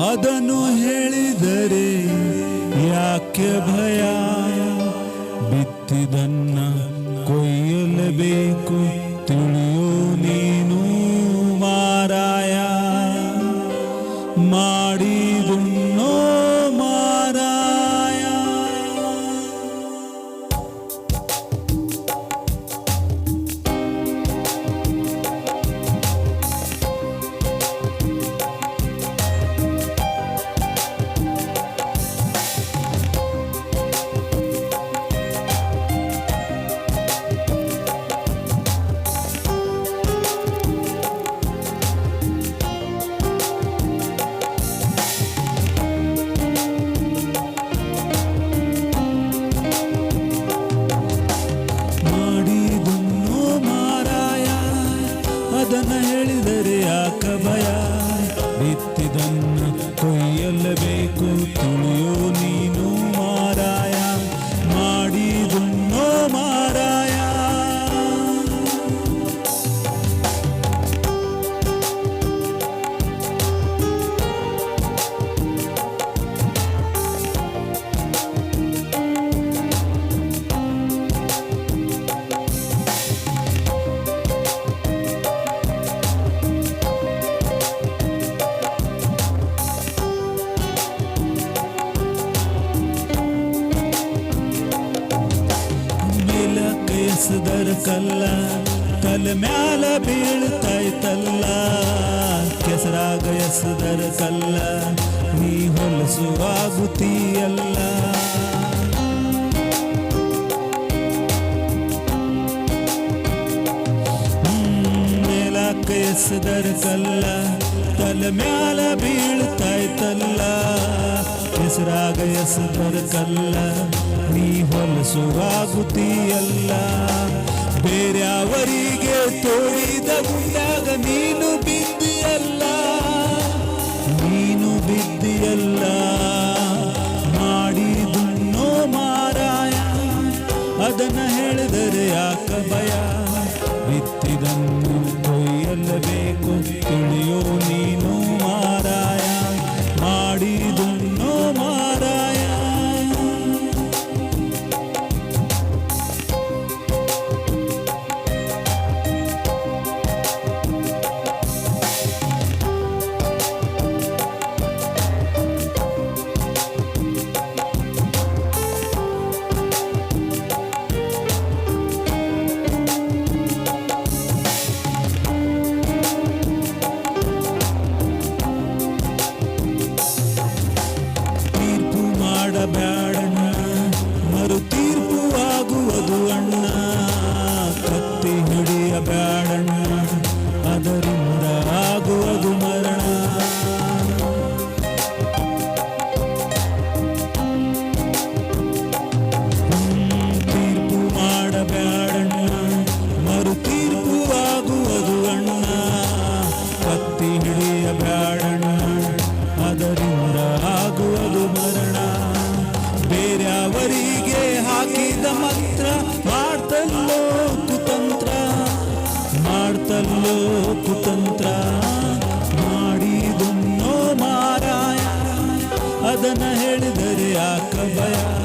ಅದನ್ನು ಹೇಳಿದರೆ ಯಾಕೆ ಭಯ? ಬಿತ್ತಿದನ್ನ ಕೊಯ್ಯಲೇಬೇಕು. ಅದನ್ನ ಹೇಳಿದರೆ ಯಾಕ ಭಯ? ಬಿತ್ತಿದನ್ನು ಕೊಯ್ಯಲ್ಲಬೇಕು ತಿಳಿಯೋ ಮೇಲಕ್ಕೆ ಎಸೆದರ ಕಲ್ಲ ತಲೆ ಮ್ಯಾಲ ಬೀಳ್ತಾಯ್ತಲ್ಲ ಕೆಸರಾಗ ಎಸೆದರ ಕಲ್ಲ ನೀ ಹೊಲಸು ಆಗುತ್ತೀಯಲ್ಲ ಮೇಲಕ್ಕೆ ಎಸೆದರ ಕಲ್ಲ ತಲೆ ಮ್ಯಾಲ ಬೀಳ್ತಾಯ್ತಲ್ಲ ಹೆಸರಾಗ ಎಸೆದರ ಕಲ್ಲ ನೀ ಹೊಲಸು ಆಗುತ್ತೀಯಲ್ಲ ಬೇರ್ಯಾವರಿಗೆ ತೋರಿದ ಗುಂಡಾಗ ನೀನು ಬಿದ್ದಿಯಲ್ಲ. ನೀನು ಬಿದ್ದಿಯಲ್ಲ. ಮಾಡಿದನ್ನು ಮಾರಾಯ. ಅದನ್ನ ಹೇಳಿದರೆ ಯಾಕ ಭಯ? ಬಿತ್ತಿದನ್ನು ಕೊಯ್ಯಲೇಬೇಕು. ಮರಣ ಬೇರೆಯವರಿಗೆ ಹಾಕಿದ ಮಂತ್ರ ಮಾಡ್ತಲ್ಲೋ ಕುತಂತ್ರ. ಮಾಡ್ತಲ್ಲೋ ಕುತಂತ್ರ. ಮಾಡಿದುಣ್ಣೋ ಮಾರಾಯ. ಅದನ್ನ ಹೇಳಿದರೆ ಯಾಕ ಭಯ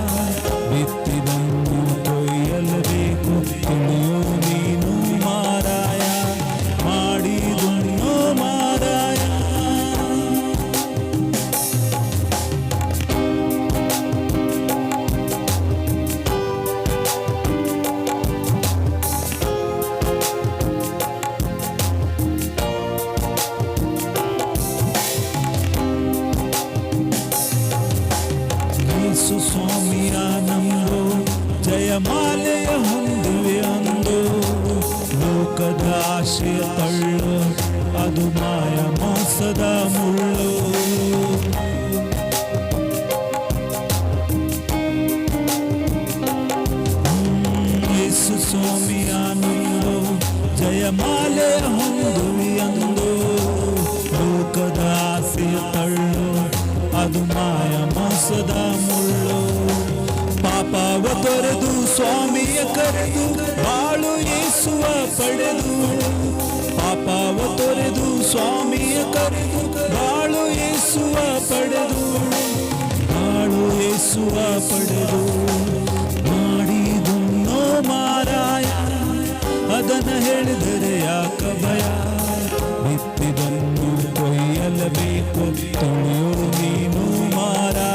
ജയമാലേ ഹന്തുവെന്തോ ലോകദാശയ തള്ളു അതുമായ മോസദ മുള്ളു യേസു സ്വാമിയാനുള്ളോ ജയമാലേ ഹന്തുവെന്തോ ലോകദാശയ തള്ളു അതുമായ മോസദ മുള്ളോ ಪಾಪವ ತೊರೆದು ಸ್ವಾಮಿಯ ಕರೆದು, ಬಾಳು ಏಸುವ ಪಡೆದು. ಪಾಪವ ತೊರೆದು ಸ್ವಾಮಿಯ ಕರೆದು, ಬಾಳು ಏಸುವ ಪಡೆದು. ಬಾಳು ಏಸುವ ಪಡೆದು. ಮಾಡಿದುನ್ನೋ ಮಾರಾಯ ಅದನ ಹೇಳಿದರೆ ಯಾಕ ಭಯ? ಬಿತ್ತಿದನ್ನು ಕೊಯ್ಯಲಬೇಕು ತುಳಿಯೋ ನೀನು ಮಾರಾಯ.